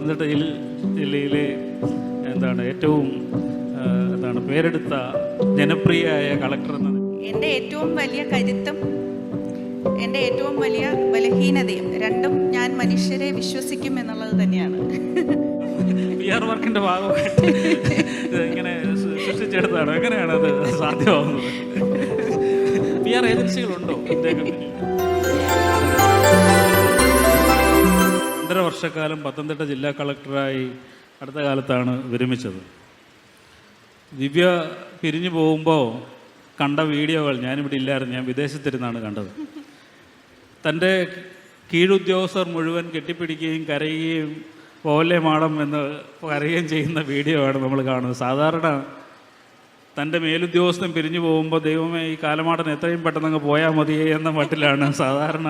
പത്തനംതിട്ട ജില്ല ജില്ലയിലെ എന്താണ് ഏറ്റവും എന്താണ് പേരെടുത്ത ജനപ്രിയയായ കളക്ടർ എന്ന എന്റെ ഏറ്റവും വലിയ കരുത്തും എന്റെ ഏറ്റവും വലിയ ബലഹീനതയും രണ്ടും ഞാൻ മനുഷ്യരെ വിശ്വസിക്കും എന്നുള്ളത് തന്നെയാണ്. പി ആർ വർക്കിന്റെ ഭാഗമായിട്ട് ഇങ്ങനെ സൃഷ്ടിച്ചെടുത്താണ് എങ്ങനെയാണ് അത് സാധ്യമാവുന്നത് പി ആർ ഏജൻസികളുണ്ടോ ഇദ്ദേഹത്തിന് രണ്ടര വർഷക്കാലം പത്തനംതിട്ട ജില്ലാ കളക്ടറായി അടുത്ത കാലത്താണ് വിരമിച്ചത്. ദിവ്യ പിരിഞ്ഞു പോകുമ്പോൾ കണ്ട വീഡിയോകൾ ഞാനിവിടെ ഇല്ലായിരുന്നു ഞാൻ വിദേശത്തിരുന്നാണ് കണ്ടത്. തന്റെ കീഴുദ്യോഗസ്ഥർ മുഴുവൻ കെട്ടിപ്പിടിക്കുകയും കരയുകയും പോലെ മാടം എന്ന് കരയുകയും ചെയ്യുന്ന വീഡിയോ ആണ് നമ്മൾ കാണുന്നത്. സാധാരണ തന്റെ മേലുദ്യോഗസ്ഥൻ പിരിഞ്ഞു പോകുമ്പോൾ ദൈവമേ ഈ കാലമാടൻ എത്രയും പെട്ടെന്ന് അങ്ങ് പോയാൽ മതിയേ എന്ന മട്ടിലാണ് സാധാരണ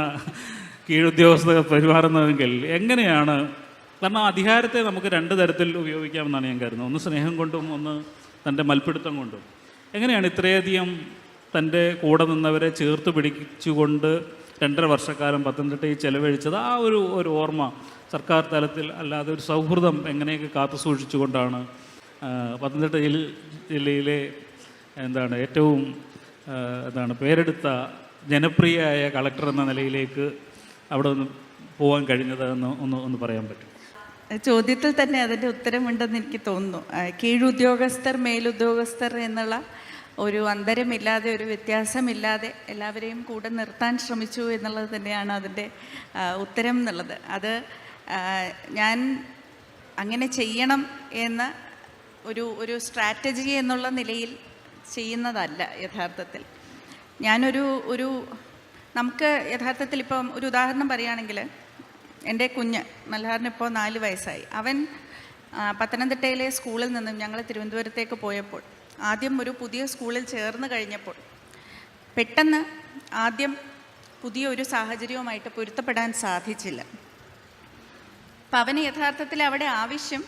കീഴുദ്യോഗസ്ഥർ പെരുമാറുന്നതെങ്കിൽ എങ്ങനെയാണ്? കാരണം അധികാരത്തെ നമുക്ക് രണ്ട് തരത്തിൽ ഉപയോഗിക്കാമെന്നാണ് ഞാൻ കരുതുന്നത്. ഒന്ന് സ്നേഹം കൊണ്ടും ഒന്ന് തന്റെ മൽപ്പിടുത്തം കൊണ്ടും. എങ്ങനെയാണ് ഇത്രയധികം തന്റെ കൂടെ നിന്നവരെ ചേർത്ത് പിടിച്ചുകൊണ്ട് രണ്ടര വർഷക്കാലം പത്തനംതിട്ടയിൽ ചെലവഴിച്ചത്? ആ ഒരു ഒരു ഓർമ്മ സർക്കാർ തലത്തിൽ അല്ലാതെ ഒരു സൗഹൃദം എങ്ങനെയൊക്കെ കാത്തു സൂക്ഷിച്ചുകൊണ്ടാണ് പത്തനംതിട്ട ജില്ല ജില്ലയിലെ എന്താണ് ഏറ്റവും എന്താണ് പേരെടുത്ത ജനപ്രിയയായ കളക്ടർ എന്ന നിലയിലേക്ക് അവിടെ ഒന്ന് പോകാൻ കഴിഞ്ഞത് എന്ന് ഒന്ന് ഒന്ന് പറയാൻ പറ്റും. ചോദ്യത്തിൽ തന്നെ അതിന്റെ ഉത്തരമുണ്ടെന്ന് എനിക്ക് തോന്നുന്നു. കീഴുദ്യോഗസ്ഥർ മേലുദ്യോഗസ്ഥർ എന്നുള്ള ഒരു അന്തരമില്ലാതെ ഒരു വ്യത്യാസമില്ലാതെ എല്ലാവരെയും കൂടെ നിർത്താൻ ശ്രമിച്ചു എന്നുള്ളത് തന്നെയാണ് അതിന്റെ ഉത്തരം എന്നുള്ളത്. അത് ഞാൻ അങ്ങനെ ചെയ്യണം എന്ന ഒരു ഒരു സ്ട്രാറ്റജി എന്നുള്ള നിലയിൽ ചെയ്യുന്നതല്ല യഥാർത്ഥത്തിൽ. ഞാനൊരു ഒരു നമുക്ക് യഥാർത്ഥത്തിൽ ഇപ്പം ഒരു ഉദാഹരണം പറയുകയാണെങ്കിൽ എന്റെ കുഞ്ഞ് മൽഹാറിന് ഇപ്പോൾ നാല് വയസ്സായി. അവൻ പത്തനംതിട്ടയിലെ സ്കൂളിൽ നിന്നും ഞങ്ങൾ തിരുവനന്തപുരത്തേക്ക് പോയപ്പോൾ ആദ്യം ഒരു പുതിയ സ്കൂളിൽ ചേർന്ന് കഴിഞ്ഞപ്പോൾ പെട്ടെന്ന് ആദ്യം പുതിയ ഒരു സാഹചര്യവുമായിട്ട് പൊരുത്തപ്പെടാൻ സാധിച്ചില്ല. അപ്പം അവന് യഥാർത്ഥത്തിൽ അവിടെ ആവശ്യം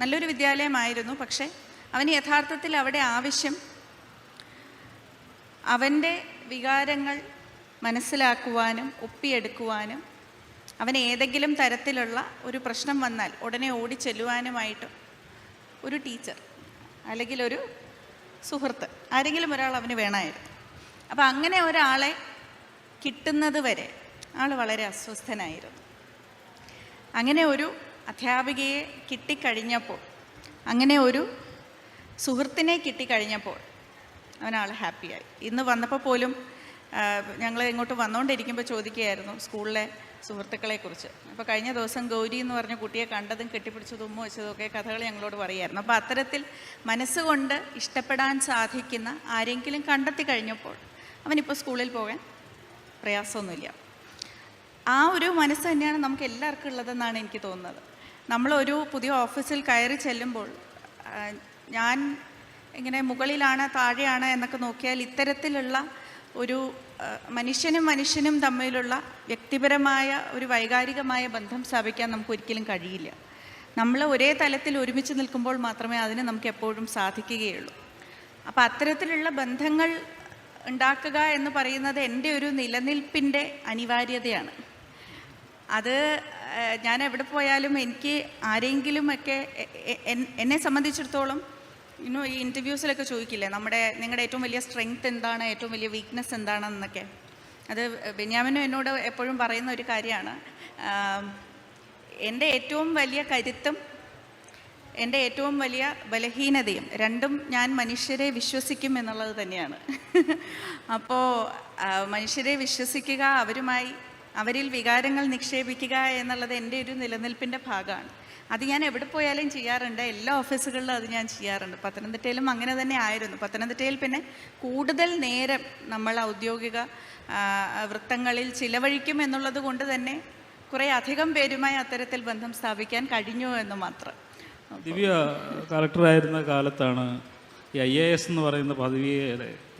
നല്ലൊരു വിദ്യാലയമായിരുന്നു പക്ഷേ അവന് യഥാർത്ഥത്തിൽ അവിടെ ആവശ്യം അവന്റെ വികാരങ്ങൾ മനസ്സിലാക്കുവാനും ഒപ്പിയെടുക്കുവാനും അവന് ഏതെങ്കിലും തരത്തിലുള്ള ഒരു പ്രശ്നം വന്നാൽ ഉടനെ ഓടി ചെല്ലുവാനുമായിട്ട് ഒരു ടീച്ചർ അല്ലെങ്കിൽ ഒരു സുഹൃത്ത് ആരെങ്കിലും ഒരാൾ അവന് വേണമായിരുന്നു. അപ്പോൾ അങ്ങനെ ഒരാളെ കിട്ടുന്നത് വരെ ആൾ വളരെ അസ്വസ്ഥനായിരുന്നു. അങ്ങനെ ഒരു അധ്യാപികയെ കിട്ടിക്കഴിഞ്ഞപ്പോൾ അങ്ങനെ ഒരു സുഹൃത്തിനെ കിട്ടിക്കഴിഞ്ഞപ്പോൾ അവനാൾ ഹാപ്പിയായി. ഇന്ന് വന്നപ്പോൾ പോലും ഞങ്ങൾ ഇങ്ങോട്ട് വന്നുകൊണ്ടിരിക്കുമ്പോൾ ചോദിക്കുകയായിരുന്നു സ്കൂളിലെ സുഹൃത്തുക്കളെക്കുറിച്ച്. അപ്പോൾ കഴിഞ്ഞ ദിവസം ഗൗരി എന്ന് പറഞ്ഞ കുട്ടിയെ കണ്ടതും കെട്ടിപ്പിടിച്ചതും ഉമ്മ വെച്ചതും ഒക്കെ കഥകൾ ഞങ്ങളോട് പറയായിരുന്നു അപ്പോൾ അത്തരത്തിൽ മനസ്സുകൊണ്ട് ഇഷ്ടപ്പെടാൻ സാധിക്കുന്ന ആരെങ്കിലും കണ്ടെത്തി കഴിഞ്ഞപ്പോൾ അവനിപ്പോൾ സ്കൂളിൽ പോകാൻ പ്രയാസമൊന്നുമില്ല. ആ ഒരു മനസ്സ് തന്നെയാണ് നമുക്ക് എല്ലാവർക്കും ഉള്ളതെന്നാണ് എനിക്ക് തോന്നുന്നത്. നമ്മളൊരു പുതിയ ഓഫീസിൽ കയറി ചെല്ലുമ്പോൾ ഞാൻ ഇങ്ങനെ മുകളിലാണ് താഴെയാണ് എന്നൊക്കെ നോക്കിയാൽ ഇത്തരത്തിലുള്ള ഒരു മനുഷ്യനും മനുഷ്യനും തമ്മിലുള്ള വ്യക്തിപരമായ ഒരു വൈകാരികമായ ബന്ധം സ്ഥാപിക്കാൻ നമുക്ക് ഒരിക്കലും കഴിയില്ല. നമ്മൾ ഒരേ തലത്തിൽ ഒരുമിച്ച് നിൽക്കുമ്പോൾ മാത്രമേ അതിന് നമുക്ക് എപ്പോഴും സാധിക്കുകയുള്ളൂ. അപ്പോൾ അത്തരത്തിലുള്ള ബന്ധങ്ങൾ ഉണ്ടാക്കുക എന്ന് പറയുന്നത് എന്റെ ഒരു നിലനിൽപ്പിന്റെ അനിവാര്യതയാണ്. അത് ഞാൻ എവിടെ പോയാലും എനിക്ക് ആരെങ്കിലുമൊക്കെ എ- എ- എന്നെ സംബന്ധിച്ചിടത്തോളം ഇന്നു ഈ ഇന്റർവ്യൂസിലൊക്കെ ചോദിക്കില്ലേ? നമ്മുടെ നിങ്ങളുടെ ഏറ്റവും വലിയ സ്ട്രെങ്ത് എന്താണ്? ഏറ്റവും വലിയ വീക്ക്നെസ് എന്താണെന്നൊക്കെ. അത് ബെന്യാമിനും എന്നോട് എപ്പോഴും പറയുന്ന ഒരു കാര്യമാണ്. എന്റെ ഏറ്റവും വലിയ കരുത്തും എന്റെ ഏറ്റവും വലിയ ബലഹീനതയും രണ്ടും ഞാൻ മനുഷ്യരെ വിശ്വസിക്കും എന്നുള്ളത് തന്നെയാണ്. അപ്പോൾ മനുഷ്യരെ വിശ്വസിക്കുക അവരുമായി അവരിൽ വികാരങ്ങൾ നിക്ഷേപിക്കുക എന്നുള്ളത് എന്റെ ഒരു നിലനിൽപ്പിന്റെ ഭാഗമാണ്. അത് ഞാൻ എവിടെ പോയാലും ചെയ്യാറുണ്ട്. എല്ലാ ഓഫീസുകളിലും അത് ഞാൻ ചെയ്യാറുണ്ട്. പത്തനംതിട്ടയിലും അങ്ങനെ തന്നെ ആയിരുന്നു. പത്തനംതിട്ടയിൽ പിന്നെ കൂടുതൽ നേരം നമ്മൾ ഔദ്യോഗിക വൃത്തങ്ങളിൽ ചിലവഴിക്കും എന്നുള്ളത് കൊണ്ട് തന്നെ കുറേ അധികം പേരുമായി അത്തരത്തിൽ ബന്ധം സ്ഥാപിക്കാൻ കഴിഞ്ഞു എന്ന് മാത്രം. ദിവ്യ കളക്ടറായിരുന്ന കാലത്താണ് ഈ ഐ എ എസ് എന്ന് പറയുന്ന പദവിയെ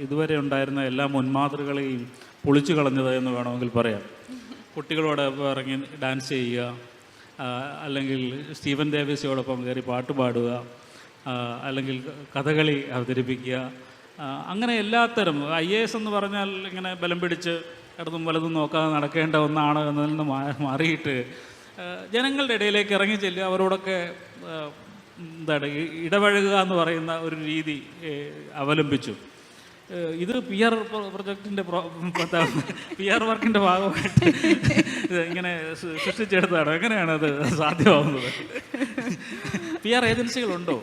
ഇതുവരെ ഉണ്ടായിരുന്ന എല്ലാ മുൻമാതൃകളെയും പൊളിച്ചു കളഞ്ഞത് എന്ന് വേണമെങ്കിൽ പറയാം. കുട്ടികളോട് ഇറങ്ങി ഡാൻസ് ചെയ്യുക അല്ലെങ്കിൽ സ്റ്റീവൻ ദേവസിയോടൊപ്പം കയറി പാട്ട് പാടുക അല്ലെങ്കിൽ കഥകളി അവതരിപ്പിക്കുക അങ്ങനെ എല്ലാത്തരം ഐ എ എസ് എന്ന് പറഞ്ഞാൽ ഇങ്ങനെ ബലം പിടിച്ച് ഇടതും വലതും നോക്കാതെ നടക്കേണ്ട ഒന്നാണ് എന്നതിൽ നിന്ന് മാറിയിട്ട് ജനങ്ങളുടെ ഇടയിലേക്ക് ഇറങ്ങി ചെല്ലുക അവരോടൊക്കെ എന്താണ് ഇടപഴകുക എന്ന് പറയുന്ന ഒരു രീതി അവലംബിച്ചു. ഇത് പി ആർ പ്രൊജക്ടിന്റെ പി ആർ വർക്കിന്റെ ഭാഗമായിട്ട് ഇങ്ങനെ സൃഷ്ടിച്ചെടുത്താണ് എങ്ങനെയാണ് അത് സാധ്യമാവുന്നത്? പി ആർ ഏജൻസികളുണ്ടോ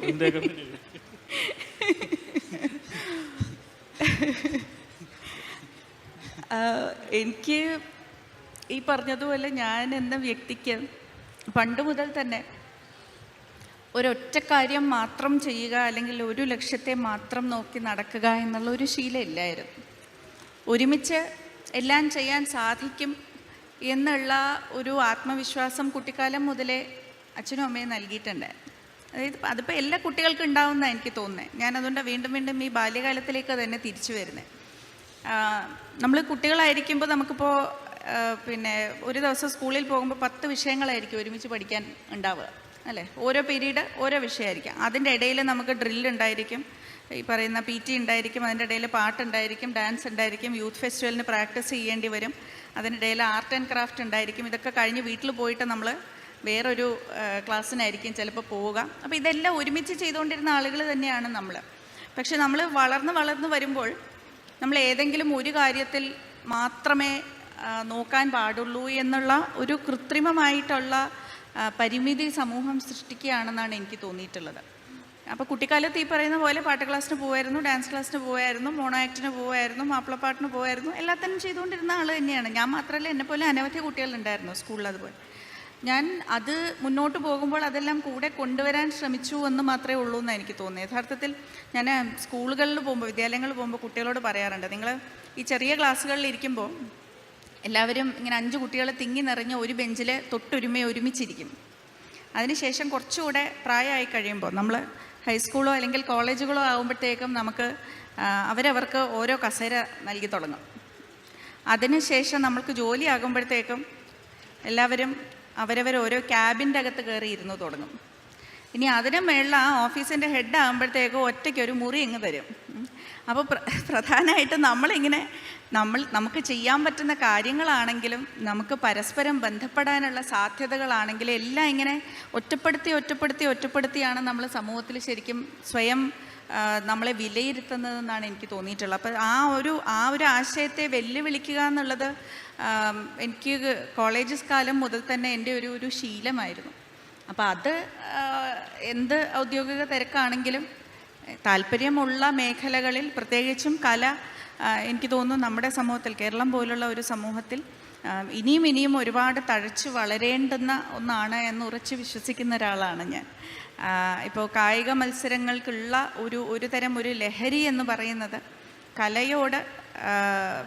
ആഹ് എനിക്ക് ഈ പറഞ്ഞതുപോലെ ഞാൻ എന്ന വ്യക്തിക്ക് പണ്ട് മുതൽ തന്നെ ഒരൊറ്റ കാര്യം മാത്രം ചെയ്യുക അല്ലെങ്കിൽ ഒരു ലക്ഷ്യത്തെ മാത്രം നോക്കി നടക്കുക എന്നുള്ള ഒരു ശീലമില്ലായിരുന്നു. ഒരുമിച്ച് എല്ലാം ചെയ്യാൻ സാധിക്കും എന്നുള്ള ഒരു ആത്മവിശ്വാസം കുട്ടിക്കാലം മുതലേ അച്ഛനും അമ്മയും നൽകിയിട്ടുണ്ട്. അതായത് അതിപ്പോൾ എല്ലാ കുട്ടികൾക്കും ഉണ്ടാവുന്ന എനിക്ക് തോന്നുന്നത് ഞാൻ അതുകൊണ്ട് വീണ്ടും വീണ്ടും ഈ ബാല്യകാലത്തിലേക്ക് തന്നെ തിരിച്ചു വരുന്നത് നമ്മൾ കുട്ടികളായിരിക്കുമ്പോൾ നമുക്കിപ്പോൾ പിന്നെ ഒരു ദിവസം സ്കൂളിൽ പോകുമ്പോൾ പത്ത് വിഷയങ്ങളായിരിക്കും ഒരുമിച്ച് പഠിക്കാൻ ഉണ്ടാവുക. അല്ലേ? ഓരോ പീരീഡ് ഓരോ വിഷയമായിരിക്കും. അതിന്റെ ഇടയിൽ നമുക്ക് ഡ്രിൽ ഉണ്ടായിരിക്കും. ഈ പറയുന്ന പി ടി ഉണ്ടായിരിക്കും അതിന്റെ ഇടയിൽ പാട്ടുണ്ടായിരിക്കും ഡാൻസ് ഉണ്ടായിരിക്കും യൂത്ത് ഫെസ്റ്റിവലിന് പ്രാക്ടീസ് ചെയ്യേണ്ടി വരും. അതിനിടയിൽ ആർട്ട് ആൻഡ് ക്രാഫ്റ്റ് ഉണ്ടായിരിക്കും. ഇതൊക്കെ കഴിഞ്ഞ് വീട്ടിൽ പോയിട്ട് നമ്മൾ വേറൊരു ക്ലാസ്സിനായിരിക്കും ചിലപ്പോൾ പോവുക. അപ്പോൾ ഇതെല്ലാം ഒരുമിച്ച് ചെയ്തുകൊണ്ടിരുന്ന ആളുകൾ തന്നെയാണ് നമ്മൾ. പക്ഷെ നമ്മൾ വളർന്ന് വളർന്ന് വരുമ്പോൾ നമ്മൾ ഏതെങ്കിലും ഒരു കാര്യത്തിൽ മാത്രമേ നോക്കാൻ പാടുള്ളൂ എന്നുള്ള ഒരു കൃത്രിമമായിട്ടുള്ള പരിമിതി സമൂഹം സൃഷ്ടിക്കുകയാണെന്നാണ് എനിക്ക് തോന്നിയിട്ടുള്ളത്. അപ്പോൾ കുട്ടിക്കാലത്ത് ഈ പറയുന്ന പോലെ പാട്ട് ക്ലാസ്സിന് പോകുമായിരുന്നു ഡാൻസ് ക്ലാസ്സിന് പോകുമായിരുന്നു മോണോ ആക്ടിന് പോകുമായിരുന്നു മാപ്പിളപ്പാട്ടിന് പോകുമായിരുന്നു എല്ലാത്തിനും ചെയ്തുകൊണ്ടിരുന്ന ആൾ തന്നെയാണ്. ഞാൻ മാത്രമല്ല എന്നെ പോലെ അനവധി കുട്ടികളുണ്ടായിരുന്നു സ്കൂളിൽ അതുപോലെ. ഞാൻ അത് മുന്നോട്ട് പോകുമ്പോൾ അതെല്ലാം കൂടെ കൊണ്ടുവരാൻ ശ്രമിച്ചു എന്ന് മാത്രമേ ഉള്ളൂ എന്ന് എനിക്ക് തോന്നുന്നു യഥാർത്ഥത്തിൽ ഞാൻ സ്കൂളുകളിൽ പോകുമ്പോൾ വിദ്യാലയങ്ങളിൽ പോകുമ്പോൾ കുട്ടികളോട് പറയാറുണ്ട് നിങ്ങൾ ഈ ചെറിയ ക്ലാസ്സുകളിൽ ഇരിക്കുമ്പോൾ എല്ലാവരും ഇങ്ങനെ അഞ്ച് കുട്ടികളെ തിങ്ങി നിറഞ്ഞ് ഒരു ബെഞ്ചിൽ തൊട്ടൊരുമയെ ഒരുമിച്ചിരിക്കും. അതിനുശേഷം കുറച്ചുകൂടെ പ്രായമായി കഴിയുമ്പോൾ നമ്മൾ ഹൈസ്കൂളോ അല്ലെങ്കിൽ കോളേജുകളോ ആകുമ്പോഴത്തേക്കും നമുക്ക് അവരവർക്ക് ഓരോ കസേര നൽകി തുടങ്ങും. അതിനുശേഷം നമ്മൾക്ക് ജോലി ആകുമ്പോഴത്തേക്കും എല്ലാവരും അവരവർ ഓരോ ക്യാബിന്റെ അകത്ത് കയറി ഇരുന്ന് തുടങ്ങും. ഇനി അതിന് മേളിൽ ആ ഓഫീസിന്റെ ഹെഡ് ആകുമ്പോഴത്തേക്കും ഒറ്റയ്ക്ക് ഒരു മുറി ഇങ്ങ് തരും. അപ്പോൾ പ്ര പ്രധാനമായിട്ടും നമ്മളിങ്ങനെ നമ്മൾ നമുക്ക് ചെയ്യാൻ പറ്റുന്ന കാര്യങ്ങളാണെങ്കിലും നമുക്ക് പരസ്പരം ബന്ധപ്പെടാനുള്ള സാധ്യതകളാണെങ്കിലും എല്ലാം ഇങ്ങനെ ഒറ്റപ്പെടുത്തി ഒറ്റപ്പെടുത്തി ഒറ്റപ്പെടുത്തിയാണ് നമ്മൾ സമൂഹത്തിൽ ശരിക്കും സ്വയം നമ്മളെ വിലയിരുത്തുന്നതെന്നാണ് എനിക്ക് തോന്നിയിട്ടുള്ളത്. അപ്പോൾ ആ ഒരു ആ ഒരു ആശയത്തെ വെല്ലുവിളിക്കുക എന്നുള്ളത് എനിക്ക് കോളേജ് കാലം മുതൽ തന്നെ എന്റെ ഒരു ഒരു ശീലമായിരുന്നു. അപ്പോൾ അത് എന്ത് ഔദ്യോഗിക തിരക്കാണെങ്കിലും താല്പര്യമുള്ള മേഖലകളിൽ പ്രത്യേകിച്ചും കല എനിക്ക് തോന്നുന്നു നമ്മുടെ സമൂഹത്തിൽ കേരളം പോലുള്ള ഒരു സമൂഹത്തിൽ ഇനിയും ഇനിയും ഒരുപാട് തഴച്ച് വളരേണ്ടുന്ന ഒന്നാണ് എന്ന് ഉറച്ച് വിശ്വസിക്കുന്ന ഒരാളാണ് ഞാൻ. ഇപ്പോൾ കായിക മത്സരങ്ങൾക്കുള്ള ഒരു ഒരു തരം ഒരു ലഹരി എന്ന് പറയുന്നത് കലയോട്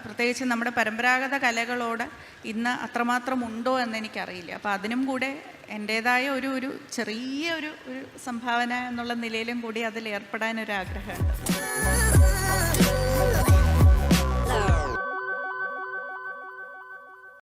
പ്രത്യേകിച്ച് നമ്മുടെ പരമ്പരാഗത കലകളോട് ഇന്ന് അത്രമാത്രം ഉണ്ടോ എന്ന് എനിക്കറിയില്ല. അപ്പോൾ അതിനും കൂടെ എന്റേതായ ഒരു ഒരു ചെറിയ ഒരു ഒരു സംഭാവന എന്നുള്ള നിലയിലും കൂടി അതിൽ ആഗ്രഹമുണ്ട്.